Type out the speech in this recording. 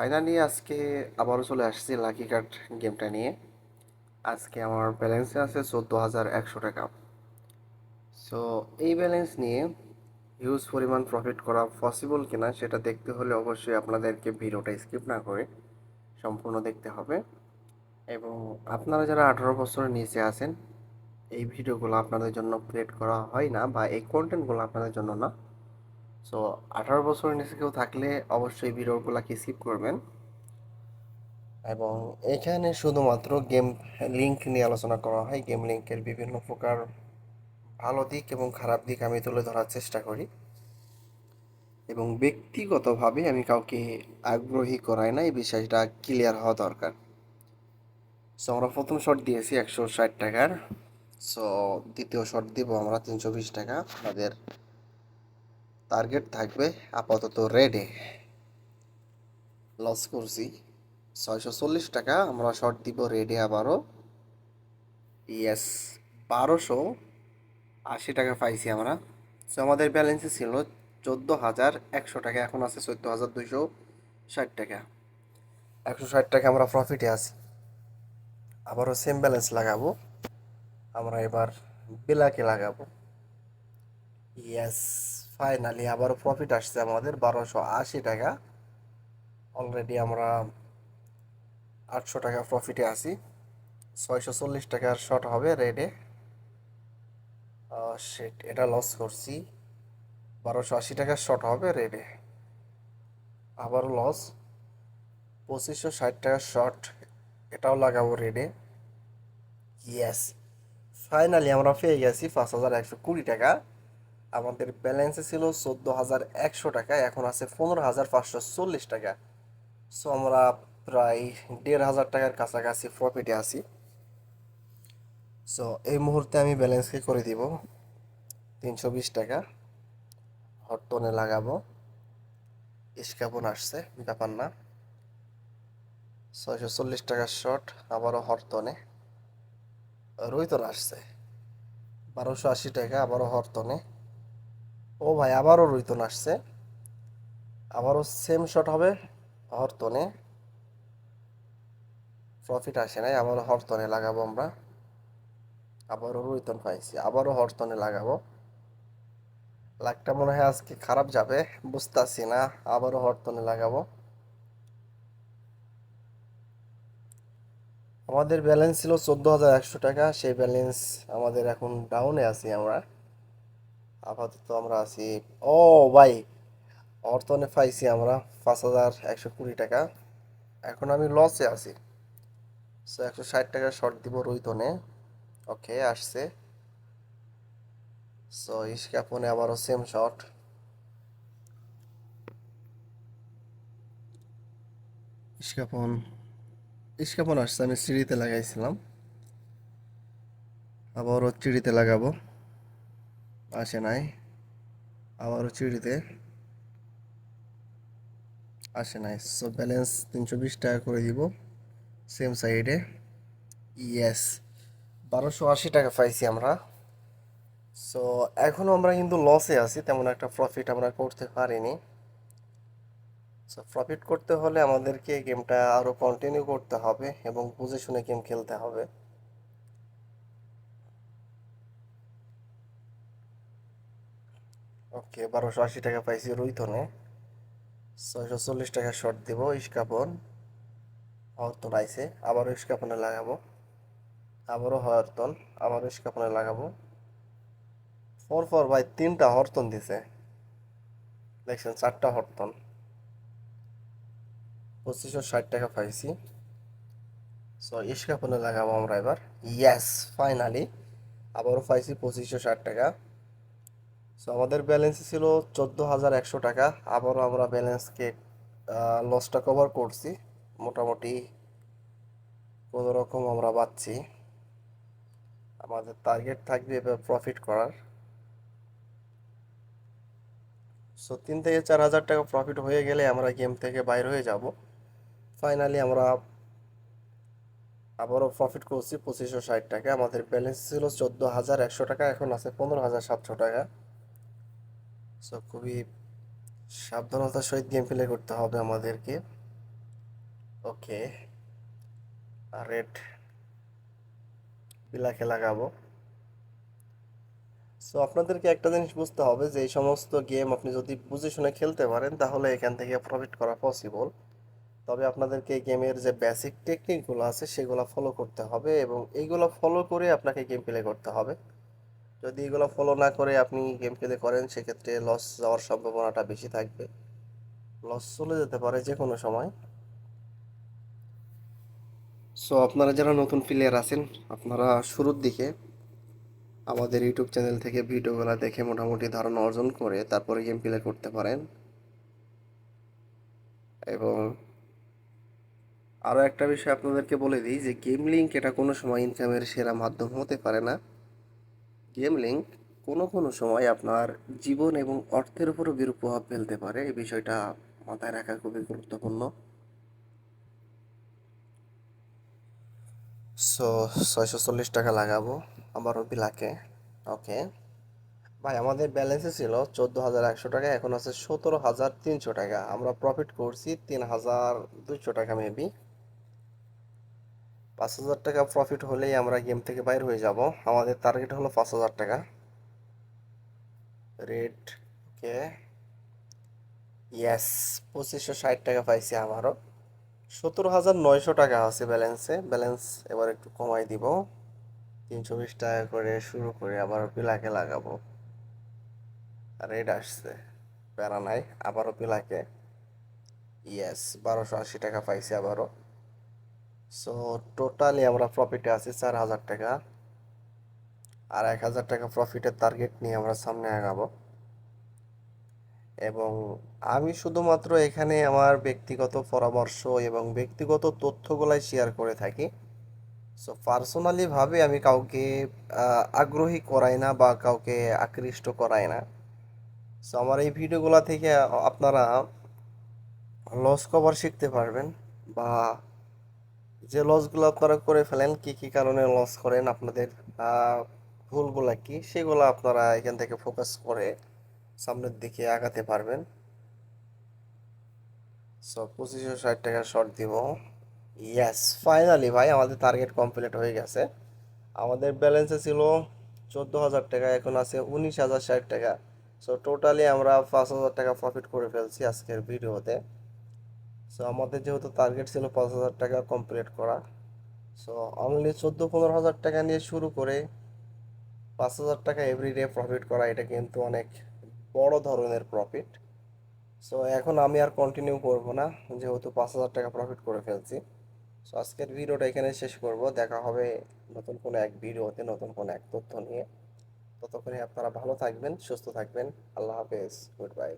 Finally আজকে আবারও চলে আসছি লাকি কার্ড গেমটা নিয়ে। আজকে আমার ব্যালেন্সে আছে চোদ্দ হাজার একশো টাকা। সো এই ব্যালেন্স নিয়ে হিউজ পরিমাণ প্রফিট করা পসিবল কিনা সেটা দেখতে হলে অবশ্যই আপনাদেরকে ভিডিওটা স্কিপ না করে সম্পূর্ণ দেখতে হবে। এবং আপনারা যারা আঠারো বছরের নিচে আছেন, এই ভিডিওগুলো আপনাদের জন্য ক্রিয়েট করা হয় না বা এই কন্টেন্টগুলো আপনাদের জন্য না। সো আঠারো বছরের নিচে কেউ থাকলে অবশ্যই ভিডিওগুলোকে স্কিপ করবেন। এবং এখানে শুধুমাত্র গেম লিঙ্ক নিয়ে আলোচনা করা হয়। গেম লিঙ্কের বিভিন্ন প্রকার ভালো দিক এবং খারাপ দিক আমি তুলে ধরার চেষ্টা করি। এবং ব্যক্তিগতভাবে আমি কাউকে আগ্রহী করাই না, এই বিষয়টা ক্লিয়ার হওয়া দরকার। সো আমরা প্রথম শট দিয়েছি একশো ষাট টাকার। সো দ্বিতীয় শট দিব আমরা তিনশো বিশ টাকা। আমাদের টার্গেট থাকবে আপাতত রেডে লস করছি। ছয়শো চল্লিশ টাকা, আমরা শর্ট দিব রেডে আবারও। ইয়েস বারোশো আশি টাকা পাইছি আমরা। সো আমাদের ব্যালেন্সে ছিল চোদ্দ হাজার একশো টাকা, এখন আছে চোদ্দ হাজার দুইশো ষাট টাকা। একশো ষাট টাকা আমরা প্রফিটে আছি। আবারও সেম ব্যালেন্স লাগাবো। আমরা এবার বিলাকে লাগাবো। ইয়েস ফাইনালি আবারও প্রফিট আসছে আমাদের বারোশো আশি টাকা। অলরেডি আমরা আটশো টাকা প্রফিটে আছি। ছয়শো চল্লিশ টাকার শর্ট হবে রেডে সেট এটা লস করছি। বারোশো আশি টাকার শর্ট হবে রেডে আবারও লস পঁচিশশো ষাট টাকার শর্ট এটাও লাগাবো রেডে ইয়েস ফাইনালি আমরা পেয়ে গেছি পাঁচ হাজার একশো কুড়ি টাকা। আমাদের ব্যালেন্সে ছিল চোদ্দ হাজার একশো টাকা, এখন আছে পনেরো হাজার পাঁচশো চল্লিশ টাকা। সো আমরা প্রায় দেড় হাজার টাকার কাছাকাছি প্রফিটে আছি। সো এই মুহূর্তে আমি ব্যালেন্সকে করে দিব। তিনশো বিশ টাকা। হটটনে লাগাবো। ইস্কাপন আসছে ব্যাপার না। ছয়শো চল্লিশ টাকার শর্ট আবারও হরতনে। রুইতন আসছে। বারোশো আশি টাকা, আবারও হরতনে। ও ভাই, আবারও রুইতন আসছে। আবারও সেম শট হবে হরতনে। প্রফিট আসে নাই, আবারও হরতনে লাগাবো আমরা। আবারও রুইতন পাইছি, আবারও হরতনে লাগাবো। লাখটা মনে হয় আজকে খারাপ যাবে, বুঝতেছি না, আবারও হরতনে লাগাবো। আমাদের ব্যালেন্স ছিল চোদ্দ হাজার একশো টাকা, সেই ব্যালেন্স আমাদের এখন ডাউনে আছি আমরা। আপাতত আমরা আছি। ও ভাই অর্থনে পাইছি আমরা পাঁচ হাজার একশো কুড়ি টাকা। এখন আমি লসে আছি। সো একশো ষাট টাকা শর্ট দিব রুইতনে ওকে আসছে। সো ইস্কাপনে আবারও সেম শট ইস্কাপন ইস্কাপন আসছে, আমি সিঁড়িতে লাগাইছিলাম। আবারও চিড়িতে লাগাবো। আসে নাই। আবারও চিড়িতে আসে নাই। সো ব্যালেন্স তিনশো বিশ টাকা করে দিব। সেম সাইডে ইয়েস বারোশো আশি টাকা পাইছি আমরা। সো এখনও আমরা কিন্তু লসে আছি। তেমন একটা প্রফিট আমরা করতে পারিনি। সো প্রফিট করতে হলে আমাদেরকে গেমটা আরও কন্টিনিউ করতে হবে এবং বুঝে শুনে গেম খেলতে হবে। ওকে, বারোশো আশি টাকা পাইছি রুইতনে। ছয়শো চল্লিশ টাকা শর্ট দিব, ইস্কাপন। হরতন আইসে আবারও ইস্কাপনে লাগাবো। আবারও হরতন আবারও ইস্কাপনে লাগাবো। ফোর ফোর ভাই তিনটা হরতন দিছে। দেখছেন, চারটা হরতন। পঁচিশশো ষাট টাকা পাইছি। সো ইস্কাপনে লাগাবো আমরা এবার। ইয়েস ফাইনালি আবারও পাইছি পঁচিশশো ষাট টাকা। সো আমাদের ব্যালেন্স ছিল চোদ্দ হাজার একশো টাকা। আবারও আমরা ব্যালেন্সকে লসটা কভার করছি। মোটামুটি কোনো রকম আমরা পাচ্ছি। আমাদের টার্গেট থাকবে এবার প্রফিট করার। সো তিন থেকে চার হাজার টাকা প্রফিট হয়ে গেলে আমরা গেম থেকে বাইর হয়ে যাব। ফাইনালি আমরা আবারও প্রফিট করছি পঁচিশশো ষাট টাকা। আমাদের ব্যালেন্স ছিল চোদ্দ হাজার একশো টাকা, এখন আছে পনেরো হাজার সাতশো টাকা। সো খুবই সাবধানতার সহিত গেম প্লে করতে হবে আমাদেরকে। ওকে রেড বিলাকে লাগাবো। সো আপনাদেরকে একটা জিনিস বুঝতে হবে যে, এই সমস্ত গেম আপনি যদি বুঝে শুনে খেলতে পারেন, তাহলে এখান থেকে প্রফিট করা পসিবল তবে আপনাদেরকে এই গেমের যে বেসিক টেকনিকগুলো আছে, সেগুলো ফলো করতে হবে এবং এইগুলো ফলো করে আপনাকে গেম প্লে করতে হবে। যদি এগুলো ফলো না করে আপনি গেম প্লে করেন, সেক্ষেত্রে লস যাওয়ার সম্ভাবনাটা বেশি থাকবে। লস চলে যেতে পারে যে কোনো সময়। সো আপনারা যারা নতুন প্লেয়ার আছেন, আপনারা শুরুর দিকে আমাদের ইউটিউব চ্যানেল থেকে ভিডিওগুলো দেখে মোটামুটি ধারণা অর্জন করে তারপরে গেম প্লে করতে পারেন। এবং আরও একটা বিষয় আপনাদেরকে বলে দিই যে গেম লিঙ্ক এটা কোনো সময় ইনকামের সেরা মাধ্যম হতে পারে না। গেম লিঙ্ক কোনো কোনো সময় আপনার জীবন এবং অর্থের উপরও বিরূপ প্রভাব ফেলতে পারে। এই বিষয়টা মাথায় রাখা খুবই গুরুত্বপূর্ণ। সো ছয়শো চল্লিশ টাকা লাগাবো আবারও বিলাকে ওকে ভাই, আমাদের ব্যালেন্সে ছিল চোদ্দ হাজার একশো টাকা, এখন আছে সতেরো হাজার তিনশো টাকা। আমরা প্রফিট করছি তিন হাজার দুইশো টাকা মেবি পাঁচ হাজার টাকা প্রফিট হলেই আমরা গেম থেকে বাইর হয়ে যাব। আমাদের টার্গেট হলো পাঁচ হাজার টাকা। রেড ওকে ইয়েস পঁচিশশো ষাট টাকা পাইছি আমারও। সতেরো হাজার নয়শো টাকা আছে ব্যালেন্সে ব্যালেন্স এবার একটু কমাই দিব। তিনশো বিশ টাকা করে শুরু করে আবার পিলাকে লাগাবো। রেড আসছে। প্যারা নাই, আবারও পিলাকে। ইয়াস বারোশো আশি টাকা পাইছি আবারও। সো টোটালি আমরা প্রফিটে আছি চার হাজার টাকা। আর এক হাজার টাকা প্রফিটের টার্গেট নিয়ে আমরা সামনে আগাবো। এবং আমি শুধুমাত্র এখানে আমার ব্যক্তিগত পরামর্শ এবং ব্যক্তিগত তথ্যগুলাই শেয়ার করে থাকি। সো পার্সোনালিভাবে আমি কাউকে আগ্রহী করাই না বা কাউকে আকৃষ্ট করাই না। সো আমার এই ভিডিওগুলো থেকে আপনারা লস কভার শিখতে পারবেন বা যে লসগুলো আপনারা করে ফেলেন, কি কি কারণে লস করেন, আপনাদের ভুলগুলা কি, সেগুলো আপনারা এখান থেকে ফোকাস করে সামনের দিকে আগাতে পারবেন। সো পঁচিশশো ষাট টাকা শর্ট দিব। ইয়েস ফাইনালি ভাই, আমাদের টার্গেট কমপ্লিট হয়ে গেছে। আমাদের ব্যালেন্সে ছিল চোদ্দ হাজার টাকা, এখন আছে উনিশ হাজার ষাট টাকা। সো টোটালি আমরা পাঁচ হাজার টাকা প্রফিট করে ফেলছি আজকের ভিডিওতে সো আমাদের যেহেতু টার্গেট ছিল পাঁচ হাজার টাকা কমপ্লিট করা। সো অনলি চোদ্দ পনেরো হাজার টাকা নিয়ে শুরু করে পাঁচ হাজার টাকা এভরিডে প্রফিট করা, এটা কিন্তু অনেক বড় ধরনের প্রফিট সো এখন আমি আর কন্টিনিউ করব না, যেহেতু পাঁচ হাজার টাকা প্রফিট করে ফেলছি। সো আজকের ভিডিওটা এখানে শেষ করব। দেখা হবে নতুন কোনো এক ভিডিওতে নতুন কোনো এক তথ্য নিয়ে। ততক্ষণে আপনারা ভালো থাকবেন, সুস্থ থাকবেন। আল্লাহ হাফেজ। Good bye